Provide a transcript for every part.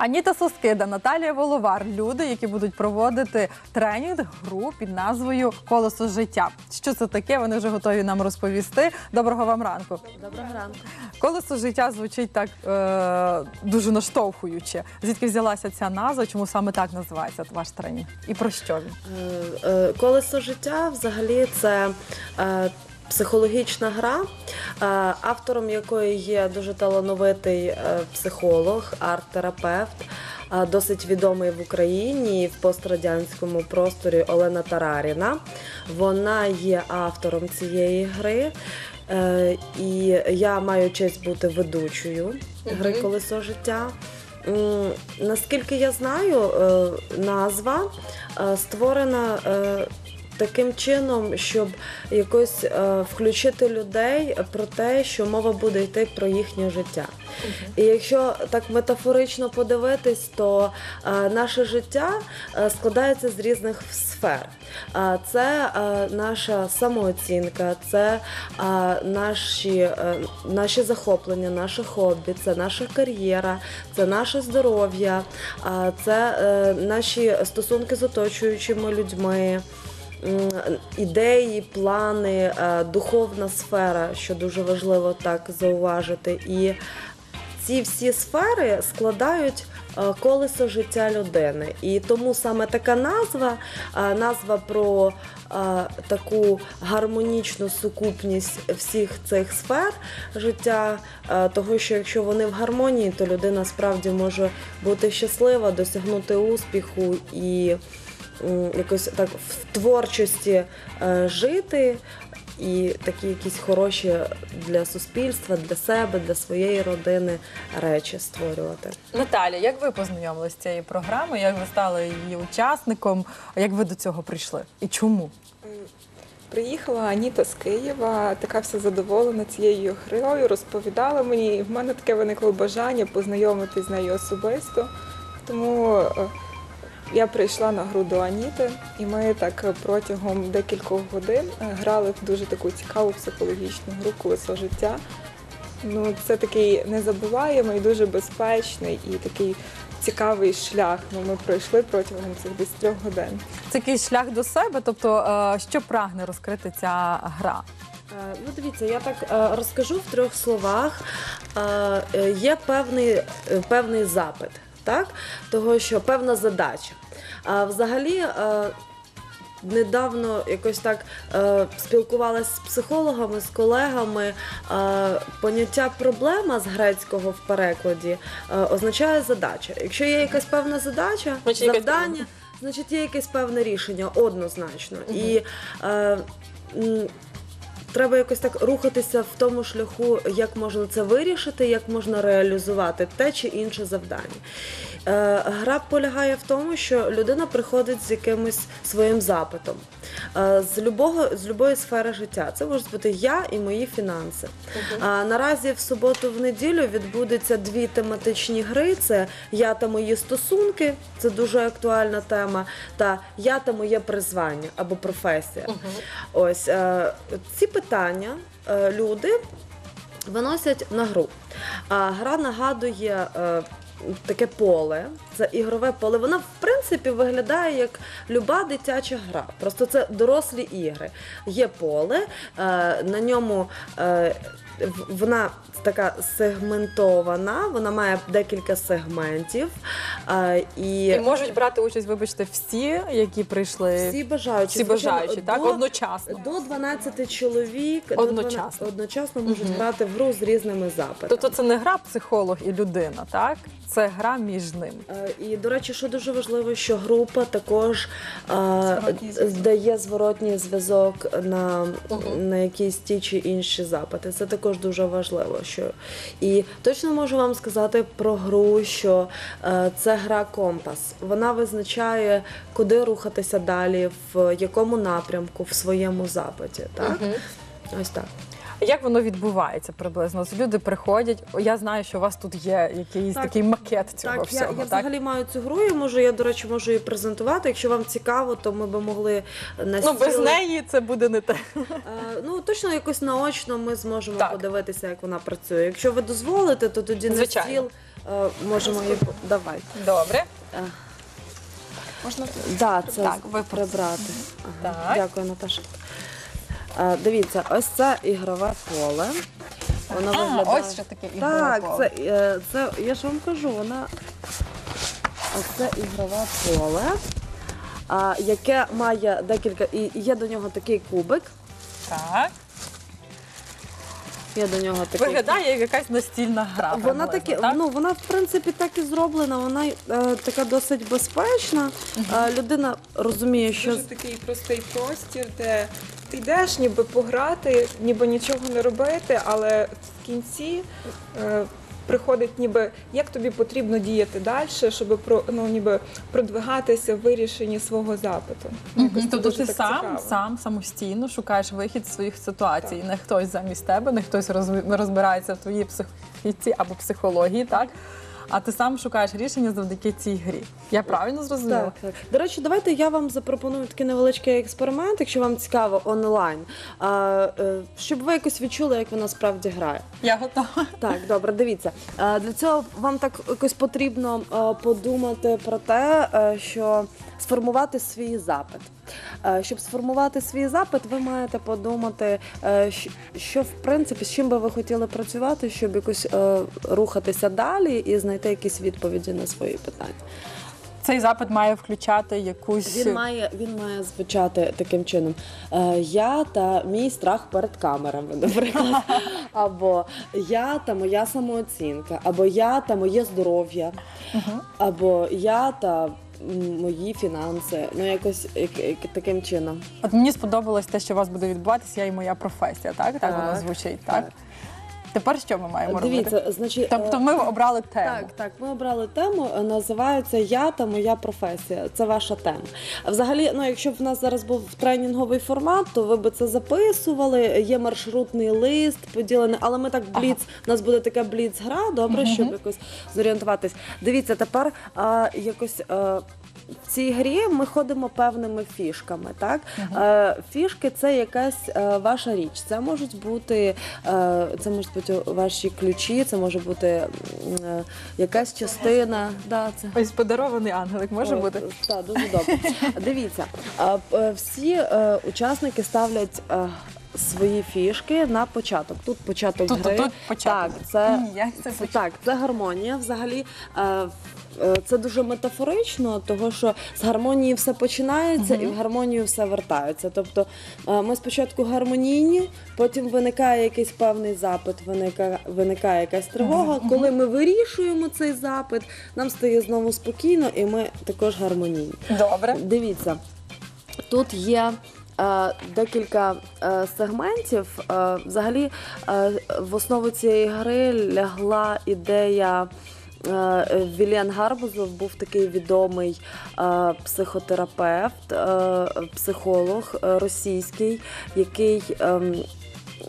Аніта Соскида, Наталія Воловар люди, які будуть проводити тренінг гру під назвою Колесо життя. Що це таке? Вони вже готові нам розповісти. Доброго вам ранку. Доброго ранку. Колесо життя звучить так е, дуже наштовхуюче. Звідки взялася ця назва? Чому саме так називається ваш тренінг? І про що він? Е, е, Колесо життя взагалі це е, психологічна гра, е, автором якої є дуже талановитий е, психолог, арт-терапевт. е, Досить відомий в Україні і в пострадянському просторі Олена Тараріна. Вона є автором цієї гри. І я маю честь бути ведучою гри Колесо життя. Наскільки я знаю, назва створена таким чином, щоб якось е, включити людей про те, що мова буде йти про їхнє життя. І якщо так метафорично подивитись, то е, наше життя е, складається з різних сфер. Е, Це е, наша самооцінка, це е, наші, е, наші захоплення, наше хобі, це наша кар'єра, це наше здоров'я, е, це е, наші стосунки з оточуючими людьми. Ідеї, плани, е, духовна сфера, що дуже важливо так зауважити. І ці всі сфери складають е, колесо життя людини. І тому саме така назва, е, назва про таку гармонічну сукупність всіх цих сфер життя, того, що якщо вони в гармонії, то людина справді може бути щаслива, досягнути успіху і якось так в творчості е, жити. І такі якісь хороші для суспільства, для себе, для своєї родини речі створювати. Наталя, як ви познайомилися з цією програмою? Як ви стали її учасником? Як ви до цього прийшли? І чому? Приїхала Аніта з Києва, така вся задоволена цією грою, розповідала мені. І в мене таке виникло бажання познайомитись з нею особисто. Тому е, я прийшла на гру до Аніти, і ми так протягом декількох годин е, грали в дуже таку цікаву психологічну гру колесо життя. Ну, це такий незабуваємий, дуже безпечний і такий цікавий шлях. Ну, ми пройшли протягом цих десь трьох годин. Це якийсь шлях до себе, тобто е, що прагне розкрити ця гра? Е, Ну, дивіться, я так розкажу в трьох словах. Є певний, певний запит, так? Того, що певна задача. А взагалі. е, Недавно якось так е, спілкувалася з психологами, з колегами. Е, поняття проблема з грецького в перекладі е, означає задача. Якщо є якась певна задача, Значить, завдання, значить є якесь певне рішення, однозначно. І е, треба якось так рухатися в тому шляху, як можна це вирішити, як можна реалізувати те чи інше завдання. Е, Гра полягає в тому, що людина приходить з якимось своїм запитом е, з любого з любої сфери життя. Це можуть бути я і мої фінанси. А наразі в суботу, в неділю відбудеться дві тематичні гри: це я та мої стосунки, це дуже актуальна тема. Та я та моє призвання або професія. Ось е, ці питання е, люди виносять на гру. А гра нагадує. е, Таке поле, це ігрове поле. Вона в принципі виглядає як люба дитяча гра. Просто це дорослі ігри. Є поле, е, на ньому вона така сегментована, вона має декілька сегментів. е, і, І можуть брати участь, вибачте, всі, які прийшли, всі бажаючі, всі звичайно, бажаючі, так? до- Одночасно. до 12 чоловік до Одночасно. 12 одночасно можуть грати в гру з різними запитами. Тобто це не гра психолог і людина, так? Це гра між ними. Е, І до речі, що дуже важливо, що група також е, Зворотній зв'язок. дає зворотній зв'язок на, на якісь ті чи інші запити. Це також дуже важливо. Що... І точно можу вам сказати про гру, що е, це гра компас. Вона визначає, куди рухатися далі, в якому напрямку в своєму запиті. Так? Ось так. Як воно відбувається приблизно? Ось Люди приходять. Я знаю, що у вас тут є якийсь Так. такий макет цього Так, всього. я, я так? взагалі маю цю гру, і можу, я, до речі, можу її презентувати. Якщо вам цікаво, то ми би могли на Ну без стіл- неї це буде не те. Е, Ну точно якось наочно ми зможемо Так. подивитися, як вона працює. Якщо ви дозволите, то тоді Звичайно. на стіл е, можемо її давай. Добре. Е, Можна Да, це Так, ви прибрати. Ага. Так. Дякую, Наташа. Е, Дивіться, ось це ігрове поле. Воно А, виглядає. ось що таке ігрове Так, поле. це, е, це я ж вам кажу, вона ось це ігрове поле, а, яке має декілька. І є до нього такий кубик. Так. Є до нього такий. Виглядає як якась настільна гра. Вона приблизно, таки, так? ну вона в принципі так і зроблена. Вона е, така досить безпечна. Е, людина розуміє, що дуже такий простий простір, де ти йдеш ніби пограти, ніби нічого не робити, але в кінці е, приходить ніби як тобі потрібно діяти далі, щоб про ну ніби продвигатися в вирішенні свого запиту. Якось Мгм. це Тобто дуже ти так сам, цікаво. сам самостійно шукаєш вихід з своїх ситуацій. Так. Не хтось замість тебе, не хтось розбирається в твоїй психіці або психології, так? А ти сам шукаєш рішення завдяки цій грі. Я правильно зрозуміла? Так, так. До речі, давайте я вам запропоную такий невеличкий експеримент, якщо вам цікаво, онлайн. А, е, щоб ви якось відчули, як вона справді грає. Я готова. Так, добре, дивіться. Е, Для цього вам так якось потрібно е, подумати про те, е, що сформувати свій запит. Е, Щоб сформувати свій запит, ви маєте подумати, е, щ- що в принципі з чим би ви хотіли працювати, щоб якось е, рухатися далі і знайти якісь відповіді на свої питання. Цей запит має включати якусь. Він має він має звучати таким чином: е, я та мій страх перед камерами, наприклад, або я та моя самооцінка, або я та моє здоров'я, або я та мої фінанси. Ну якось як- як- таким чином. От мені сподобалось те, що у вас буде відбуватися, я і моя професія, так? Так, Так, воно звучить, так? Тепер що ми маємо робити? Дивіться, значить, Тобто е, ми обрали тему. Так, так, ми обрали тему, е, називається Я та моя професія. Це ваша тема. Взагалі, ну якщо б в нас зараз був тренінговий формат, то ви б це записували. Є маршрутний лист поділений, але ми так бліц. У нас буде така бліц-гра, добре, щоб якось зорієнтуватись. Дивіться, тепер а, якось. А, в цій грі ми ходимо певними фішками. Так? Е, фішки це якась е, ваша річ. Це можуть бути е, це можуть бути ваші ключі, це може бути е, якась частина. Да, це Ось подарований ангелик може Ой, бути. Так, дуже добре. Дивіться, всі е, учасники ставлять е, свої фішки на початок. Тут початок Тут, гри. тут початок. Так, це, Ні, як це початок? так, це гармонія. Взагалі. е, Це дуже метафорично, того що з гармонії все починається і в гармонію все вертається. Тобто е, ми спочатку гармонійні, потім виникає якийсь певний запит, виникає, виникає якась тривога. Коли ми вирішуємо цей запит, нам стає знову спокійно, і ми також гармонійні. Добре. Дивіться, тут є. е, Декілька е, сегментів. Е, Взагалі, е, в основу цієї гри лягла ідея. Е, Віліан Гарбузов був такий відомий е, психотерапевт, е, психолог російський, який ем,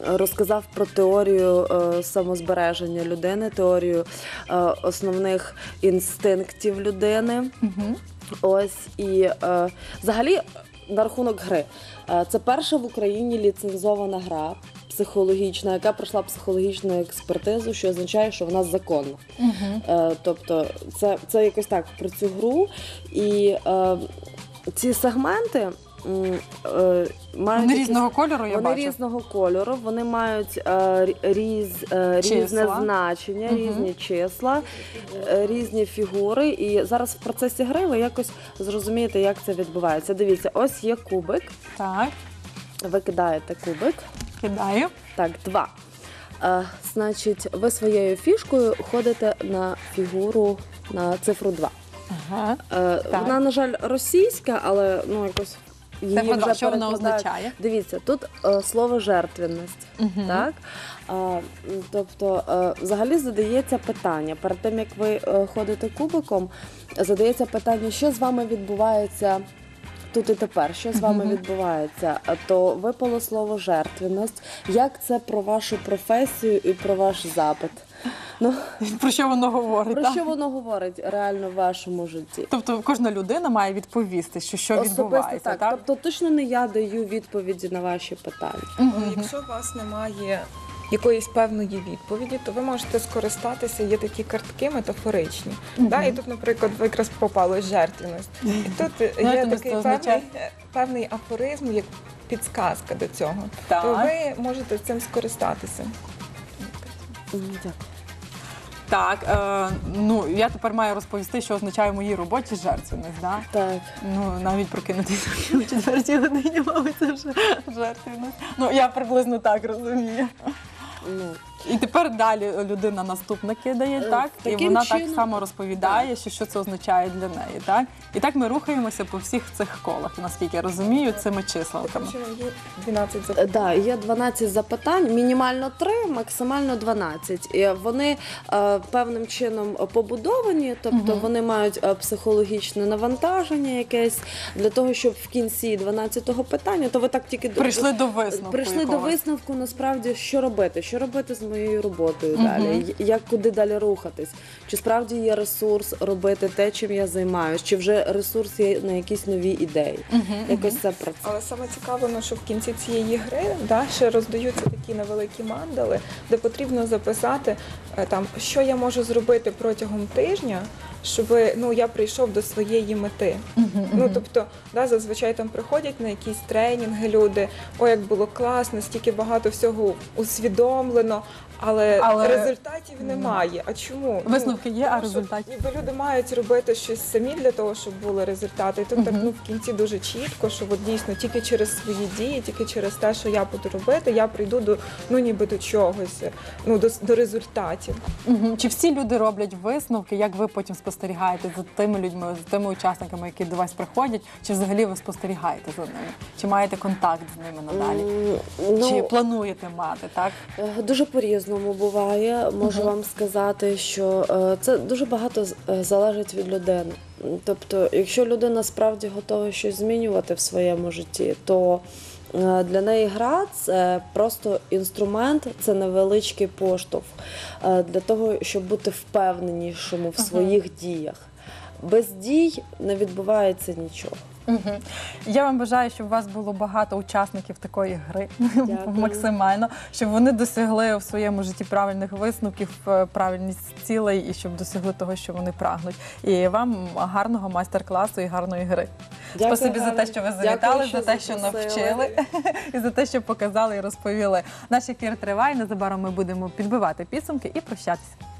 розказав про теорію е, самозбереження людини, теорію е, основних інстинктів людини. Угу. Ось і е, взагалі на рахунок гри. Це перша в Україні ліцензована гра психологічна, яка пройшла психологічну експертизу, що означає, що вона законна. Угу. Е, тобто, це, це якось так про цю гру. І е, ці сегменти. е, мають Вони якісь- різного кольору, я вони бачу. різного кольору, вони мають е, різ, різне значення, Мгм. різні числа, різні фігури. І зараз в процесі гри ви якось зрозумієте, як це відбувається. Дивіться, ось є кубик. Так, Ви кидаєте кубик. кидаю. Так, два. Е, значить, ви своєю фішкою ходите на фігуру на цифру 2. Ага. Е, Так. вона, на жаль, російська, але ну якось її Цифра вже Що вона перекладають. означає? Дивіться, тут е, слово жертвенність. Мгм. Так? М, тобто, е, взагалі задається питання. Перед тим як ви е, ходите кубиком, задається питання, що з вами відбувається. Тут і тепер, що з вами відбувається, то випало слово жертвенність. Як це про вашу професію і про ваш запит? Ну Про що воно говорить? про так? що воно говорить реально в вашому житті? Тобто кожна людина має відповісти, що, що Особисто відбувається, так. так? Тобто точно не я даю відповіді на ваші питання. Мгм. Якщо у вас немає якоїсь певної відповіді, то ви можете скористатися. Є такі картки метафоричні. Да? І тут, наприклад, ви якраз попали жертвеність. І тут е, є такий певний, е, певний афоризм, як підсказка до цього. Так. То ви можете цим скористатися. Дякую. Так, е, ну я тепер маю розповісти, що означає моїй роботі жертвеність. Да? Так. Ну, навіть прокинутися о четвертій годині, мабуть, це вже жертвеність. Ну, я приблизно так розумію. Ну, І тепер далі людина наступна кидає, Е, так? І таким вона так само розповідає, що, що це означає для неї, так? І так ми рухаємося по всіх цих колах, наскільки я розумію, цими чином є 12 Е, запитань. Да, є 12 запитань, мінімально 3, максимально 12. І вони е, певним чином побудовані, тобто вони мають е, психологічне навантаження якесь для того, щоб в кінці 12-го питання, то ви так тільки до- Прийшли до висновку. Прийшли до якогось. висновку, насправді, що робити, що робити з моєю роботою Мгм. далі, як куди далі рухатись. Чи справді є ресурс робити те, чим я займаюся, чи вже ресурс є на якісь нові ідеї. Якось це працює. Але саме цікаво, ну, що в кінці цієї гри да, ще роздаються такі невеликі мандали, де потрібно записати е, там, що я можу зробити протягом тижня, щоб ну, я прийшов до своєї мети. Ну, тобто, да, зазвичай там приходять на якісь тренінги люди, о, як було класно, стільки багато всього усвідомлено, але, Але- результатів немає. А чому? Ну, Висновки є, а тому що результатів? Ніби люди мають робити щось самі для того, щоб були результати. І тут так ну в кінці дуже чітко, що от дійсно тільки через свої дії, тільки через те, що я буду робити, я прийду до ну ніби до чогось, ну до, до результатів. Мгм. Чи всі люди роблять висновки? Як ви потім спостерігаєте за тими людьми, за тими учасниками, які до вас приходять? Чи взагалі ви спостерігаєте за ними? Чи маєте контакт з ними надалі? М, Чи Ну, плануєте мати, так? Е, Дуже по-різному буває. Можу вам сказати, що е, це дуже багато е, залежить від людини. Тобто, якщо людина справді готова щось змінювати в своєму житті, то е, для неї гра це просто інструмент, це невеличкий поштовх для того, щоб бути впевненішому в своїх діях. Без дій не відбувається нічого. Угу. Я вам бажаю, щоб у вас було багато учасників такої гри Дякую. максимально, щоб вони досягли в своєму житті правильних висновків, е, правильність цілей і щоб досягли того, що вони прагнуть. І вам гарного майстер-класу і гарної гри. Дякую, Спасибі за те, що ви Дякую, завітали, що за те, що запросили. навчили, і за те, що показали і розповіли. Наш ефір триває. Незабаром ми будемо підбивати підсумки і прощатися.